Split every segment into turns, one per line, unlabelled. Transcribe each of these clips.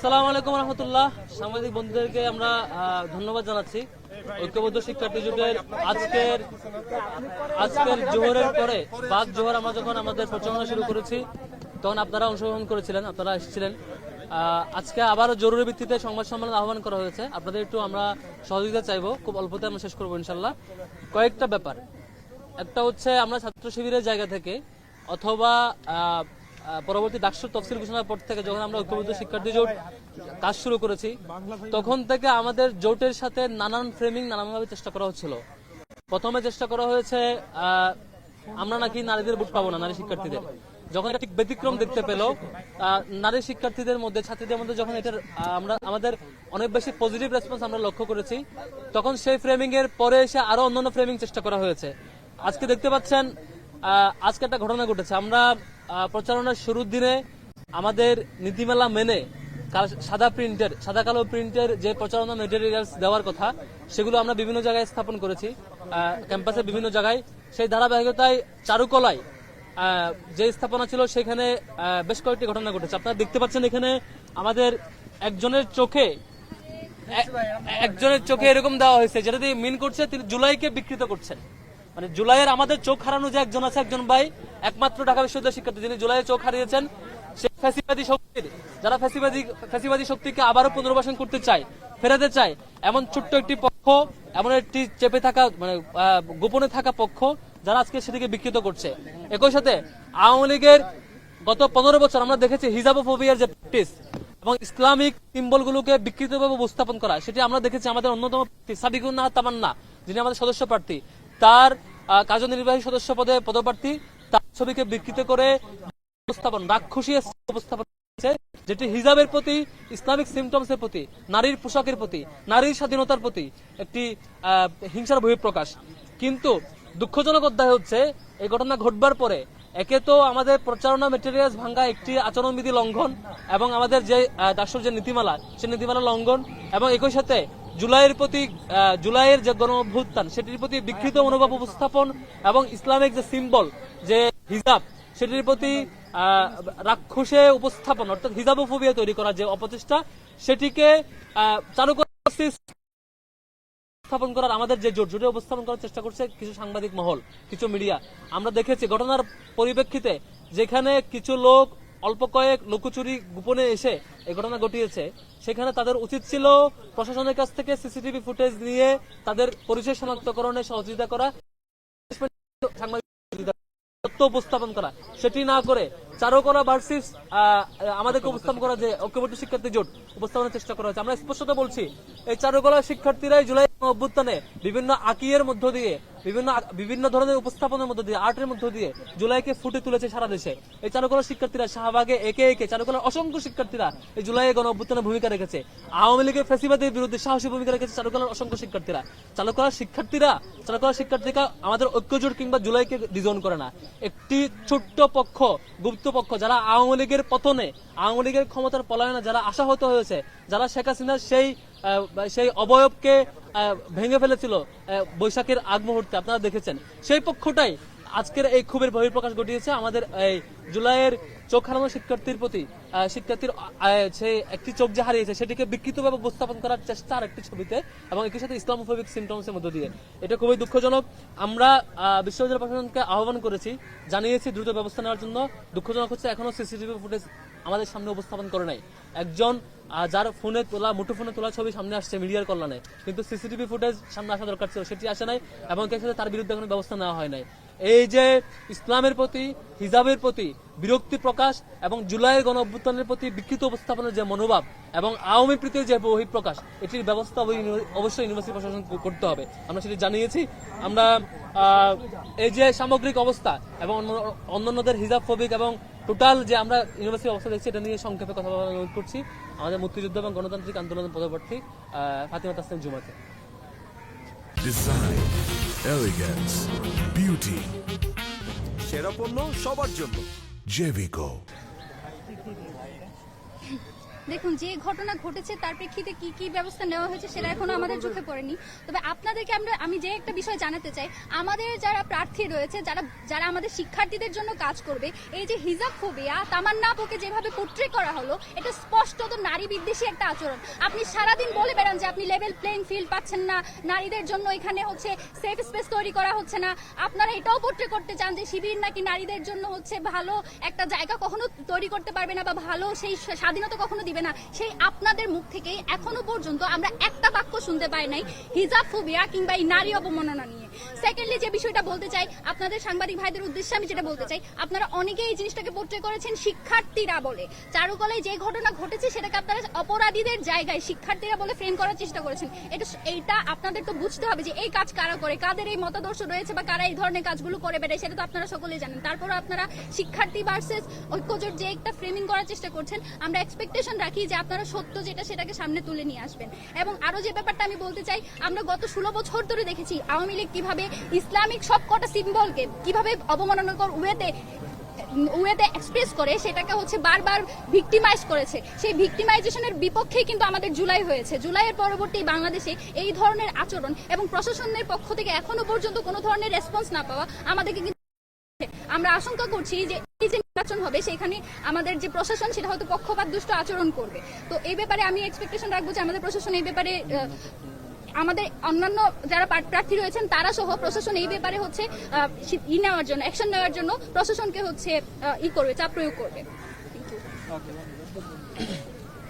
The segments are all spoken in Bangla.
আসসালামু আলাইকুম রহমতুল্লাহ। সাংবাদিক বন্ধুদেরকে আমরা ধন্যবাদ জানাচ্ছি। ঐক্যবদ্ধ শিক্ষার্থী জোটের আজকের আজকের জোহরের পরে, বাদ জোহর আমরা যখন আমাদের প্রচারণা শুরু করেছি, তখন আপনারা অংশগ্রহণ করেছিলেন, আপনারা এসেছিলেন। আজকে আবারও জরুরি ভিত্তিতে সংবাদ সম্মেলন আহ্বান করা হয়েছে। আপনাদের একটু আমরা সহযোগিতা চাইব, খুব অল্পতে আমরা শেষ করব ইনশাল্লাহ কয়েকটা ব্যাপার। একটা হচ্ছে আমরা ছাত্র শিবিরের জায়গা থেকে অথবা পরবর্তী ডাকসু তফসিল ঘোষণার পর থেকে যখন আমরা ঐক্যবদ্ধ শিক্ষার্থী জোট কাজ শুরু করেছি, তখন থেকে আমাদের জোটের সাথে নানান ফ্রেমিং নানানভাবে চেষ্টা করা হচ্ছিল। প্রথমে চেষ্টা করা হয়েছে আমরা নাকি নারীদের ভোট পাবো না, নারী শিক্ষার্থীদের। যখন এটা ঠিক ব্যতিক্রম দেখতে পেল নারী শিক্ষার্থীদের মধ্যে, ছাত্রীদের মধ্যে যখন এটার আমরা, আমাদের অনেক বেশি পজিটিভ রেসপন্স আমরা লক্ষ্য করেছি, তখন সেই ফ্রেমিং এর পরে এসে আরও অন্যান্য ফ্রেমিং চেষ্টা করা হয়েছে। আজকে দেখতে পাচ্ছেন আজকে একটা ঘটনা ঘটেছে। আমরা প্রচারণার শুরুর দিনে আমাদের নীতিমালা মেনে সাদা প্রিন্টের সাদা কালো প্রিন্টের যে প্রচারণা মেটেরিয়ালস দেওয়ার কথা, সেগুলো আমরা বিভিন্ন জায়গায় স্থাপন করেছি। ক্যাম্পাসের বিভিন্ন জায়গায়। সেই ধারাবাহিকতায় চারুকলায় যে স্থাপনা ছিল সেখানে বেশ কয়েকটি ঘটনা ঘটেছে। আপনারা দেখতে পাচ্ছেন এখানে আমাদের একজনের চোখে একজনের চোখে এরকম দেওয়া হয়েছে, যেটা দিয়ে মিন করছে তিনি জুলাইকে বিকৃত করছেন। মানে জুলাইয়ের আমাদের চোখ হারানো যে একজন আছে, একজন ভাই, একমাত্র ঢাকা বিশ্ববিদ্যালয় শিক্ষার্থী, যিনি জুলাইয়ের চোখ হারিয়েছেন, সে ফ্যাসিবাদী শক্তির, যারা ফ্যাসিবাদী ফ্যাসিবাদী শক্তিকে আবারও পুনর্বাসন করতে চায়, ফেরাতে চায়, এমন ছোট্ট একটি পক্ষ, এমন একটি চেপে থাকা মানে গোপনে থাকা পক্ষ, যারা আজকে সেটিকে বিকৃত করছে। একই সাথে আওয়ামী লীগের গত পনেরো বছর আমরা দেখেছি হিজাবোফোবিয়ার যে প্র্যাকটিস এবং ইসলামিক সিম্বলগুলোকে বিকৃতভাবে উপস্থাপন করা, সেটি আমরা দেখেছি আমাদের অন্যতম প্রার্থী সাবিকুন্নাহ তামান্না, যিনি আমাদের সদস্য প্রার্থী। তার কার্যনির্বাহী সদস্য পদে পদপ্রার্থী তার ছবিকে বিকৃত করে উপস্থাপন, রাক্ষসী উপস্থাপন যেটি হিজাবের প্রতি, ইসলামিক সিমটমস এর প্রতি, নারীর পোশাকের প্রতি, নারীর স্বাধীনতার প্রতি একটি হিংসার বহিঃপ্রকাশ। কিন্তু দুঃখজনক অধ্যায় হচ্ছে, এই ঘটনা ঘটবার পরে একে তো আমাদের প্রচারণা মেটেরিয়ালস ভাঙ্গা একটি আচরণবিধি লঙ্ঘন এবং আমাদের যে দাসর যে নীতিমালা, সে নীতিমালা লঙ্ঘন এবং একই সাথে জুলাইয়ের প্রতি জুলাইয়ের যে গণ অভ্যুত্থান সেটির প্রতি বিকৃত মনোভাব উপস্থাপন এবং ইসলামিক যে সিম্বল যে হিজাব, সেটির প্রতি রাক্ষসে উপস্থাপন, অর্থাৎ হিজাবোফোবিয়া তৈরি করার যে অপচেষ্টা, সেটিকে করার উপস্থাপন করার আমাদের যে জোট জোটে উপস্থাপন করার চেষ্টা করছে কিছু সাংবাদিক মহল, কিছু মিডিয়া। আমরা দেখেছি ঘটনার পরিপ্রেক্ষিতে যেখানে কিছু লোক অল্প কয়েক লুকোচুরি গোপনে এসে এই ঘটনা ঘটিয়েছে। সেখানে তাদের উচিত ছিল প্রশাসনের কাছ থেকে সিসিটিভি ফুটেজ নিয়ে তাদের পরিচয় শনাক্তকরণে সহযোগিতা করা সাংবাদিক উপস্থাপন করা। সেটি না করে চারুকলা ভার্সিস আমাদেরকে উপস্থাপন করা যে ঐক্যবদ্ধ শিক্ষার্থী জোট উপস্থাপনের চেষ্টা করা হয়েছে। আমরা স্পষ্টত বলছি, এই চারুকলা শিক্ষার্থীরাই জুলাই অভ্যুত্থানে বিভিন্ন আকিয়ের মধ্য দিয়ে, বিভিন্ন বিভিন্ন ধরনের উপস্থাপনের মধ্য দিয়ে, আর্টের মধ্য দিয়ে জুলাইকে ফুটে তুলেছে সারা দেশে। এই চারুকলা শিক্ষার্থীরা শাহবাগে একে একে, চারুকলার অসংখ্য শিক্ষার্থীরা এই জুলাই গণ অভ্যুত্থানে ভূমিকা রেখেছে। আওয়ামী লীগের ফেসিবাদের বিরুদ্ধে সাহসী ভূমিকা রেখেছে চারুকলার অসংখ্য শিক্ষার্থীরা। চারুকলার শিক্ষার্থীরা চারুকলার শিক্ষার্থীরা আমাদের ঐক্যজোট কিংবা জুলাইকে ডিজন করে না। একটি ছোট্ট পক্ষ গুপ্ত পক্ষ যারা আওয়ামী লীগের পতনে, আওয়ামী লীগের ক্ষমতার পলায়নে যারা আশাহত হয়েছে, যারা শেখ হাসিনার সেই সেই অবয়বকে ভেঙে ফেলেছিল বৈশাখের আগ মুহূর্তে আপনারা দেখেছেন। সেই পক্ষটাই আজকের এই ক্ষোভের বহিঃপ্রকাশ ঘটিয়েছে আমাদের এই জুলাইয়ের চোখ হারানো শিক্ষার্থীর প্রতি। শিক্ষার্থীর সে একটি চোখ যে হারিয়েছে সেটিকে বিকৃতভাবে উপস্থাপন করার চেষ্টা আর একটি ছবিতে এবং একই সাথে ইসলামোফোবিক সিমটমসের মধ্য দিয়ে। এটা খুবই দুঃখজনক। আমরা বিশ্ববিদ্যালয় প্রশাসনকে আহ্বান করেছি, জানিয়েছি দ্রুত ব্যবস্থা নেওয়ার জন্য। দুঃখজনক হচ্ছে এখনও সিসিটিভি ফুটেজ আমাদের সামনে উপস্থাপন করে নাই। একজন যার ফোনে তোলা, মুঠো ফোনে তোলা ছবি সামনে আসছে মিডিয়ার কল্যাণে। কিন্তু সিসিটিভি ফুটেজ সামনে আসা দরকার ছিল, সেটি আসে নাই এবং তার বিরুদ্ধে কোনো ব্যবস্থা নেওয়া হয় নাই। এই যে ইসলামের প্রতি, হিজাবের প্রতি বিরক্তি প্রকাশ এবং জুলাইয়ের গণ অভ্যুত্থানের প্রতি বিকৃত উপস্থাপনের যে মনোভাব এবং আওয়ামী প্রীতির যে বহিঃপ্রকাশ, এটির ব্যবস্থা অবশ্যই ইউনিভার্সিটি প্রশাসন করতে হবে। আমরা সেটি জানিয়েছি। আমরা এই যে সামগ্রিক অবস্থা এবং অন্য- অন্যান্যদের হিজাব ফবিক এবং টোটাল যে আমরা ইউনিভার্সিটি অবস্থা দেখছি, এটা নিয়ে সংক্ষেপে কথা অনুরোধ করছি। আমাদের মুক্তিযুদ্ধ এবং গণতান্ত্রিক আন্দোলনের পদপ্রার্থী ফাতিমা তাসলিম জুমাকে
Elegance, beauty,
সেরা পণ্য সবার জন্য
Jevico.
দেখুন, যে ঘটনা ঘটেছে, তার প্রেক্ষিতে কি কি ব্যবস্থা নেওয়া হয়েছে সেটা এখনও আমাদের চোখে পড়েনি। তবে আপনাদেরকে আমরা, আমি যে একটা বিষয় জানাতে চাই, আমাদের যারা প্রার্থী রয়েছে, যারা যারা আমাদের শিক্ষার্থীদের জন্য কাজ করবে, এই যে হিজাব ফোবিয়া তামান্না আপুকে যেভাবে পোট্রে করা হলো, এটা স্পষ্টত নারী বিদ্বেষী একটা আচরণ। আপনি সারাদিন বলে বেড়ান যে আপনি লেভেল প্লেইং ফিল্ড পাচ্ছেন না, নারীদের জন্য এখানে হচ্ছে সেফ স্পেস তৈরি করা হচ্ছে না। আপনারা এটাও পোট্রে করতে চান যে শিবির নাকি নারীদের জন্য হচ্ছে ভালো একটা জায়গা কখনো তৈরি করতে পারবে না বা ভালো সেই স্বাধীনতা কখনো দিবে না। সেই আপনাদের মুখ থেকেই এখনও পর্যন্ত আমরা একটা বাক্য শুনতে পাই নাই হিজাব ফোবিয়া কিংবা এই নারী অবমাননা নিয়ে। সেকেন্ডলি যে বিষয়টা বলতে চাই, আপনাদের সাংবাদিক ভাইদের উদ্দেশ্যে আমি যেটা বলতে চাই, আপনারা অনেকেই এই জিনিসটাকে পোট্রে করেছেন শিক্ষার্থীরা বলে। চারুকলায় যে ঘটনা ঘটেছে সেটাকে আপনারা অপরাধীদের জায়গায় শিক্ষার্থীরা বলে ফ্রেম করার চেষ্টা করেছেন। এটা এইটা আপনাদের তো বুঝতে হবে যে এই কাজ কারা করে, কাদের এই মতাদর্শ রয়েছে বা কারা এই ধরনের কাজগুলো করে বেড়ায়, সেটা তো আপনারা সকলেই জানেন। তারপর আপনারা শিক্ষার্থী ভার্সেস ঐক্যজোট যে একটা ফ্রেমিং করার চেষ্টা করছেন, আমরা এক্সপেকটেশন রাখি যে আপনারা সত্য যেটা সেটাকে সামনে তুলে নিয়ে আসবেন। এবং আরও যে ব্যাপারটা আমি বলতে চাই, আমরা গত ষোলো বছর ধরে দেখেছি, আওয়ামী লীগ কীভাবে ইসলামিক সব কটা সিম্বলকে কীভাবে অবমাননাকর ওয়েতে ওয়েতে এক্সপ্রেস করে, সেটাকে হচ্ছে বারবার ভিক্টিমাইজ করেছে। সেই ভিক্টিমাইজেশনের বিপক্ষেই কিন্তু আমাদের জুলাই হয়েছে। জুলাইয়ের পরবর্তী বাংলাদেশে এই ধরনের আচরণ এবং প্রশাসনের পক্ষ থেকে এখনও পর্যন্ত কোনো ধরনের রেসপন্স না পাওয়া আমাদেরকে কিন্তু আমরা আশঙ্কা করছি যে এই যে নির্বাচন হবে, সেখানে আমাদের যে প্রশাসন, সেটা হয়তো পক্ষপাত দুষ্ট আচরণ করবে। তো এই ব্যাপারে আমি এক্সপেকটেশন রাখব যে আমাদের প্রশাসন এই ব্যাপারে আমাদের অন্যান্য যারা প্রার্থী- রয়েছেন তারা সহ প্রশাসন এই ব্যাপারে হচ্ছে আহ, ই নেওয়ার জন্য অ্যাকশন নেওয়ার জন্য প্রশাসনকে হচ্ছে ই করবে চাপ প্রয়োগ করবে।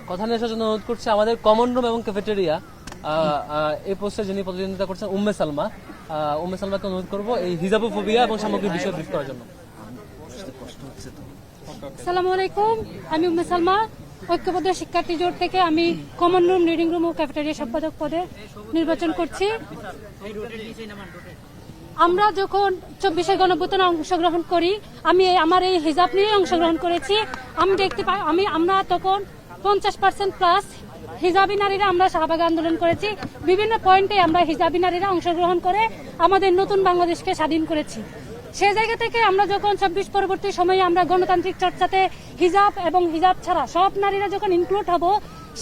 কথা নিয়ে আসার জন্য অনুরোধ করছি আমাদের কমন রুম এবং ক্যাফেটেরিয়া এই পোস্টে যিনি প্রতিদ্বন্দ্বিতা করছেন উম্মে সালমা উম্মে সালমাকে অনুরোধ করব এই হিজাবোফোবিয়া এবং সামগ্রিক বিষয় ব্রিফ করার জন্য।
সালামু আলাইকুম আমি উম্মে সালমা ঐক্যবদ্ধ শিক্ষার্থী জোট থেকে আমি কমন রুম রিডিং রুম ও ক্যাফেটেরিয়া সম্পাদক পদে নির্বাচন করছি। আমরা যখন চব্বিশে গণভূতনে অংশগ্রহণ করি, আমি আমার এই হিজাব নিয়ে অংশগ্রহণ করেছি। আমি দেখতে পাই আমি আমরা তখন পঞ্চাশ পার্সেন্ট প্লাস হিজাবি নারীরা আমরা শাহবাগ আন্দোলন করেছি। বিভিন্ন পয়েন্টে আমরা হিজাবি নারীরা অংশগ্রহণ করে আমাদের নতুন বাংলাদেশকে স্বাধীন করেছি। সেই জায়গা থেকে আমরা যখন চব্বিশ পরবর্তী সময়ে আমরা গণতান্ত্রিক চর্চাতে হিজাব এবং হিজাব ছাড়া সব নারীরা যখন ইনক্লুড হব,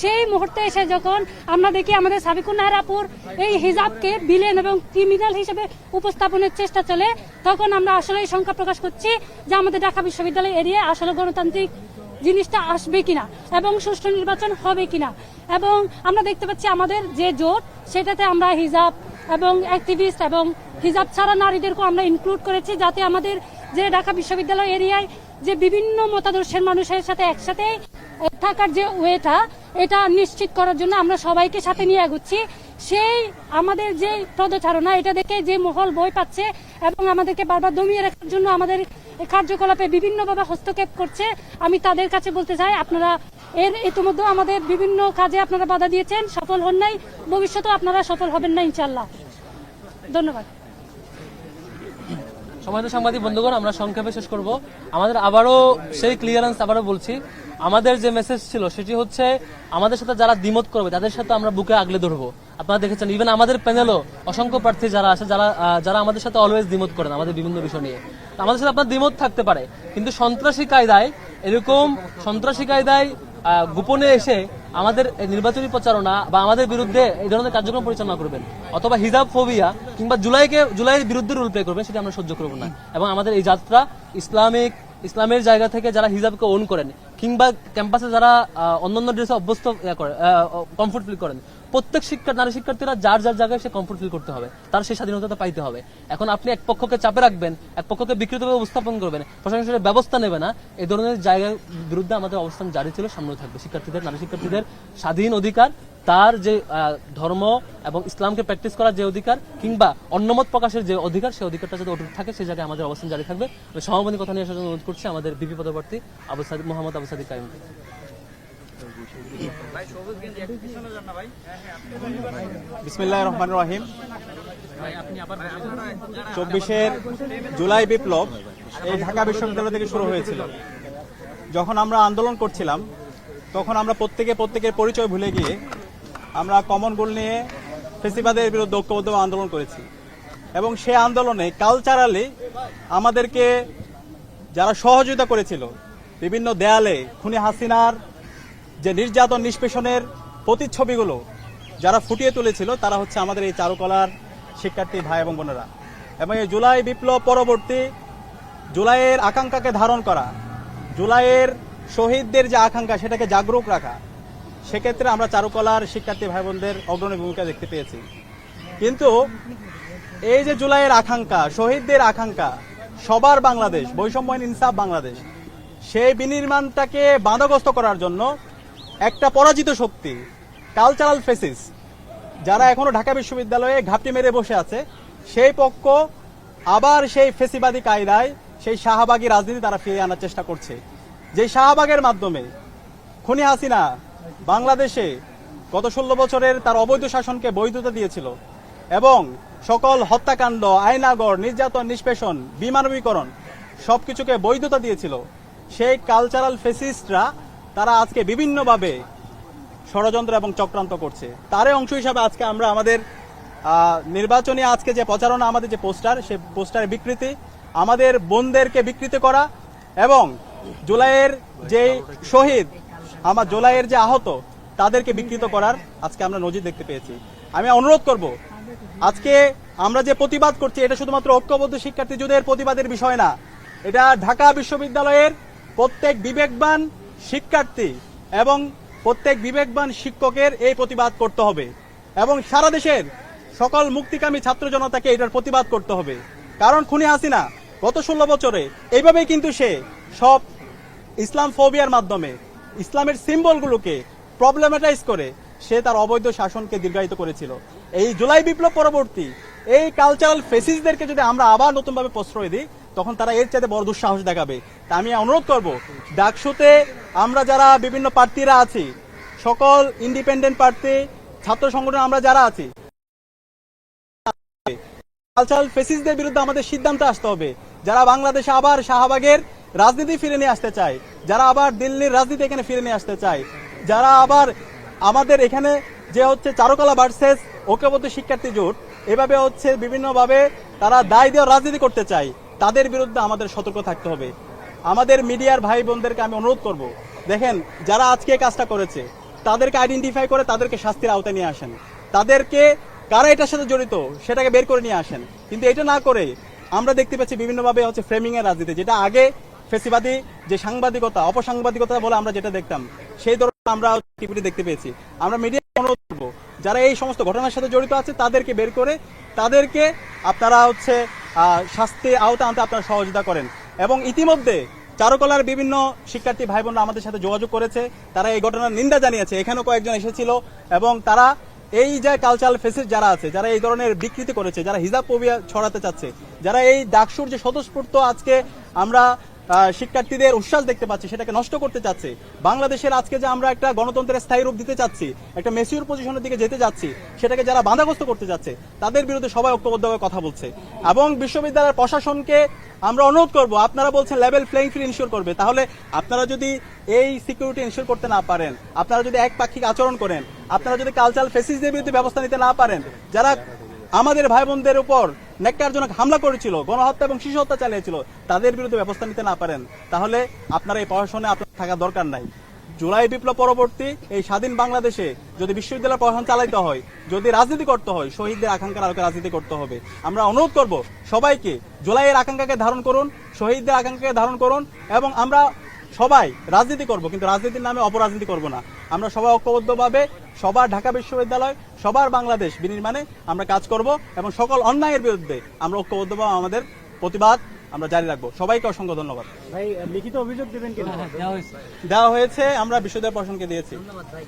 সেই মুহূর্তে এসে যখন আমরা দেখি আমাদের সাবিকুন নাহরাপুর এই হিজাবকে বিলেন এবং ক্রিমিনাল হিসেবে উপস্থাপনের চেষ্টা চলে, তখন আমরা আসলে এই সংখ্যা প্রকাশ করছি যে আমাদের ঢাকা বিশ্ববিদ্যালয় এরিয়া আসলে গণতান্ত্রিক জিনিসটা আসবে কিনা এবং সুষ্ঠু নির্বাচন হবে কিনা। এবং আমরা দেখতে পাচ্ছি আমাদের যে জোট, সেটাতে আমরা হিজাব এবং অ্যাক্টিভিস্ট এবং হিজাব ছাড়া নারীদেরকে আমরা ইনক্লুড করেছি যাতে আমাদের যে ঢাকা বিশ্ববিদ্যালয় এরিয়ায় যে বিভিন্ন মতাদর্শের মানুষের সাথে একসাথে থাকার যে ওয়েটা, এটা নিশ্চিত করার জন্য আমরা সবাইকে সাথে নিয়ে এগোচ্ছি। সেই আমাদের যে পদচারণা, এটা দেখে যে মহল বই পাচ্ছে এবং আমাদেরকে বারবার দমিয়ে রাখার জন্য আমাদের কার্যকলাপে বিভিন্নভাবে হস্তক্ষেপ করছে। আমি তাদের কাছে বলতে চাই, আপনারা এর ইতিমধ্যে আমাদের বিভিন্ন কাজে আপনারা বাধা দিয়েছেন, সফল হন নাই। ভবিষ্যতেও আপনারা সফল হবেন না ইনশাল্লাহ ধন্যবাদ।
সম্মানিত সাংবাদিক বন্ধুগণ, আমরা সংক্ষেপে শেষ করব। আমাদের আবারও সেই ক্লিয়ারেন্স আবারও বলছি। আমাদের যে মেসেজ ছিল, সেটি হচ্ছে আমাদের সাথে যারা দ্বিমত করবে, তাদের সাথে আমরা বুকে আগলে ধরবো। আপনারা দেখেছেন ইভেন আমাদের প্যানেলও অসংখ্য প্রার্থী যারা আছে, যারা যারা আমাদের সাথে অলওয়েজ দ্বিমত করেন আমাদের বিভিন্ন বিষয় নিয়ে। আমাদের সাথে আপনার দ্বিমত থাকতে পারে, কিন্তু সন্ত্রাসী কায়দায়, এরকম সন্ত্রাসী কায়দায় গোপনে এসে আমাদের নির্বাচনী প্রচারণা বা আমাদের বিরুদ্ধে এই ধরনের কার্যক্রম পরিচালনা করবেন, অথবা হিজাব ফোবিয়া কিংবা জুলাইকে, জুলাইয়ের বিরুদ্ধে রোল প্লে করবেন, সেটা আমরা সহ্য করব না। এবং আমাদের এই যাত্রা ইসলামিক, ইসলামের জায়গা থেকে যারা হিজাবকে ওন করেন, কিংবা ক্যাম্পাসে যারা অন্যান্য ড্রেসে অভ্যস্ত করে কমফোর্ট ফিল করেন প্রত্যেক শিক্ষা নারী শিক্ষার্থীরা যার যার জায়গায় সে কমফোর্ট ফিল করতে হবে। তার সেই স্বাধীনতা পাইতে হবে। এখন আপনি এক পক্ষকে চাপে রাখবেন, এক পক্ষকে বিকৃতভাবে উপস্থাপন করবেন, প্রশাসনের ব্যবস্থা নেবে না এই ধরনের জায়গার বিরুদ্ধে আমাদের অবস্থান জারি ছিল, সামনে থাকবে। শিক্ষার্থীদের, নারী শিক্ষার্থীদের স্বাধীন অধিকার, তার যে ধর্ম এবং ইসলামকে প্র্যাকটিস করার যে অধিকার কিংবা অন্যমত প্রকাশের যে অধিকার সেই অধিকারটা যাতে অটুট থাকে সেই জায়গায় আমাদের অবস্থান জারি থাকবে। আমি কথা নিয়ে আসার জন্য অনুরোধ করছি আমাদের বিপি পদপ্রার্থী আবু সাদিক, মোহাম্মদ আবু সাদিক কাইমকে
বিসমিল্লাহ রহমান রহিম। চব্বিশের জুলাই বিপ্লব এই ঢাকা বিশ্ববিদ্যালয় থেকে শুরু হয়েছিল। যখন আমরা আন্দোলন করছিলাম, তখন আমরা প্রত্যেকে প্রত্যেকের পরিচয় ভুলে গিয়ে আমরা কমন গোল নিয়ে ফেসিবাদের বিরুদ্ধে ঐক্যবদ্ধ আন্দোলন করেছি। এবং সে আন্দোলনে কালচারালি আমাদেরকে যারা সহযোগিতা করেছিল, বিভিন্ন দেয়ালে খুনি হাসিনার যে নির্যাতন নিষ্পেষণের প্রতিচ্ছবিগুলো যারা ফুটিয়ে তুলেছিল, তারা হচ্ছে আমাদের এই চারুকলার শিক্ষার্থী ভাই এবং বোনেরা। এবং এই জুলাই বিপ্লব পরবর্তী জুলাইয়ের আকাঙ্ক্ষাকে ধারণ করা, জুলাইয়ের শহীদদের যে আকাঙ্ক্ষা, সেটাকে জাগরুক রাখা, সেক্ষেত্রে আমরা চারুকলার শিক্ষার্থী ভাই বোনদের অগ্রণী ভূমিকা দেখতে পেয়েছি। কিন্তু এই যে জুলাইয়ের আকাঙ্ক্ষা, শহীদদের আকাঙ্ক্ষা, সবার বাংলাদেশ, বৈষম্যহীন ইনসাফ বাংলাদেশ, সেই বিনির্মাণটাকে বাধাগ্রস্ত করার জন্য একটা পরাজিত শক্তি কালচারাল ফেসিস যারা এখনও ঢাকা বিশ্ববিদ্যালয়ে ঘাপটি মেরে বসে আছে, সেই পক্ষ আবার সেই ফেসিবাদী কায়দায়, সেই শাহবাগী রাজনীতি তারা ফিরিয়ে আনার চেষ্টা করছে। যে শাহবাগের মাধ্যমে খুনি হাসিনা বাংলাদেশে গত ষোলো বছরের তার অবৈধ শাসনকে বৈধতা দিয়েছিল এবং সকল হত্যাকাণ্ড আয়নাগর নির্যাতন, নিষ্পেষণ, বিমানবীকরণ সবকিছুকে বৈধতা দিয়েছিল, সেই কালচারাল ফেসিস্টরা তারা আজকে বিভিন্নভাবে ষড়যন্ত্র এবং চক্রান্ত করছে। তারই অংশ হিসাবে আজকে আমরা আমাদের নির্বাচনী আজকে যে প্রচারণা, আমাদের যে পোস্টার, সে পোস্টারের বিকৃতি, আমাদের বোনদেরকে বিকৃত করা এবং জুলাইয়ের যে শহীদ আমার জুলাইয়ের যে আহত, তাদেরকে বিকৃত করার আজকে আমরা নজির দেখতে পেয়েছি। আমি অনুরোধ করব, আজকে আমরা যে প্রতিবাদ করছি, এটা শুধুমাত্র ঐক্যবদ্ধ শিক্ষার্থী যুদ্ধের প্রতিবাদের বিষয় না, এটা ঢাকা বিশ্ববিদ্যালয়ের প্রত্যেক বিবেকবান শিক্ষার্থী এবং প্রত্যেক বিবেকবান শিক্ষকের এই প্রতিবাদ করতে হবে এবং সারা দেশের সকল মুক্তিকামী ছাত্র জনতাকে এটার প্রতিবাদ করতে হবে। কারণ খুনি হাসিনা গত ষোলো বছরে এইভাবেই কিন্তু সে সব ইসলাম ফোবিয়ার মাধ্যমে ইসলামের সিম্বলগুলোকে প্রবলেমাটাইজ করে সে তার অবৈধ শাসনকে দীর্ঘায়িত করেছিল। এই জুলাই বিপ্লব পরবর্তী এই কালচারাল ফেসিসদেরকে যদি আমরা আবার নতুনভাবে প্রশ্রয় দিই তখন তারা এর চাইতে বড় দুঃসাহস দেখাবে। তা আমি অনুরোধ করব, ডাকসুতে আমরা যারা বিভিন্ন প্রার্থীরা আছি, সকল ইন্ডিপেন্ডেন্ট প্রার্থী, ছাত্র সংগঠন আমরা যারা আছি কালচারাল ফেসিসদের বিরুদ্ধে আমাদের সিদ্ধান্ত আসতে হবে। যারা বাংলাদেশে আবার শাহবাগের রাজনীতি ফিরে নিয়ে আসতে চায়, যারা আবার দিল্লির রাজনীতি এখানে ফিরে নিয়ে আসতে চায়, যারা আবার আমাদের এখানে যে হচ্ছে চারুকলা ভার্সেস ঐক্যবদ্ধ শিক্ষার্থী জোট, এভাবে হচ্ছে বিভিন্নভাবে তারা দায় দেওয়ার রাজনীতি করতে চায়। তাদের বিরুদ্ধে আমাদের সতর্ক থাকতে হবে। আমাদের মিডিয়ার ভাই বোনদেরকে আমি অনুরোধ করব, দেখেন, যারা আজকে কাজটা করেছে, তাদেরকে আইডেন্টিফাই করে তাদেরকে শাস্তির আওতায় নিয়ে আসেন। তাদেরকে কারা এটার সাথে জড়িত, সেটাকে বের করে নিয়ে আসেন। কিন্তু এটা না করে আমরা দেখতে পাচ্ছি বিভিন্নভাবে হচ্ছে ফ্রেমিং এর রাজনীতি, যেটা আগে ফেসিবাদী যে সাংবাদিকতা, অপসাংবাদিকতা বলে আমরা যেটা দেখতাম, সেই ধরনের আমরা টিভিতে দেখতে পেয়েছি। আমরা মিডিয়া অনুরোধ করব, যারা এই সমস্ত ঘটনার সাথে জড়িত আছে, তাদেরকে বের করে, তাদেরকে আপনারা হচ্ছে শাস্তি আওতা আনতে আপনারা সহযোগিতা করেন। এবং ইতিমধ্যে চারুকলার বিভিন্ন শিক্ষার্থী ভাই বোনরা আমাদের সাথে যোগাযোগ করেছে। তারা এই ঘটনার নিন্দা জানিয়েছে। এখানেও কয়েকজন এসেছিল এবং তারা এই যে কালচারাল ফেসিস যারা আছে, যারা এই ধরনের বিকৃতি করেছে, যারা হিজাব পবিয়া ছড়াতে চাচ্ছে, যারা এই ডাকসুর যে স্বতঃস্ফূর্ত আজকে আমরা শিক্ষার্থীদের উচ্ছ্বাস দেখতে পাচ্ছি, সেটাকে নষ্ট করতে চাচ্ছে। বাংলাদেশের আজকে যে আমরা একটা গণতন্ত্রের স্থায়ী রূপ দিতে চাচ্ছি, একটা মেসিউর পজিশনের দিকে যেতে যাচ্ছি, সেটাকে যারা বাধাগ্রস্ত করতে যাচ্ছে, তাদের বিরুদ্ধে সবাই ঐক্যবদ্ধভাবে কথা বলছে। এবং বিশ্ববিদ্যালয়ের প্রশাসনকে আমরা অনুরোধ করব, আপনারা বলছেন লেভেল প্লেইং ফিল্ড ইনশিওর করবে, তাহলে আপনারা যদি এই সিকিউরিটি ইনশিওর করতে না পারেন, আপনারা যদি একপাক্ষিক আচরণ করেন, আপনারা যদি কালচারাল ফেসিসদের বিরুদ্ধে ব্যবস্থা নিতে না পারেন, যারা আমাদের ভাই বোনদের উপর নেককারজনক হামলা করেছিল, গণহত্যা এবং শিশু হত্যা চালিয়েছিল, তাদের বিরুদ্ধে ব্যবস্থা নিতে না পারেন, তাহলে আপনারা এই প্রশাসনে আপনার থাকা দরকার নাই। জুলাই বিপ্লব পরবর্তী এই স্বাধীন বাংলাদেশে যদি বিশ্ববিদ্যালয় প্রশাসন চালাইতে হয়, যদি রাজনীতি করতে হয়, শহীদদের আকাঙ্ক্ষার আলোকে রাজনীতি করতে হবে। আমরা অনুরোধ করব সবাইকে জুলাইয়ের আকাঙ্ক্ষাকে ধারণ করুন, শহীদদের আকাঙ্ক্ষাকে ধারণ করুন এবং আমরা সবাই রাজনীতি করব কিন্তু রাজনীতির নামে অপরাজনীতি করব না। আমরা সবাই ঐক্যবদ্ধভাবে সবার ঢাকা বিশ্ববিদ্যালয় সবার বাংলাদেশ বিনির্মাণে আমরা কাজ করব এবং সকল অন্যায়ের বিরুদ্ধে আমরা ঐক্যবদ্ধভাবে আমাদের প্রতিবাদ আমরা জারি রাখব। সবাইকে অসংখ্য ধন্যবাদ।
ভাই লিখিত অভিযোগ দেবেন কিনা?
দেওয়া হয়েছে।
দেওয়া হয়েছে আমরা বিশ্ববিদ্যালয় প্রশাসনকে দিয়েছি।
ধন্যবাদ ভাই।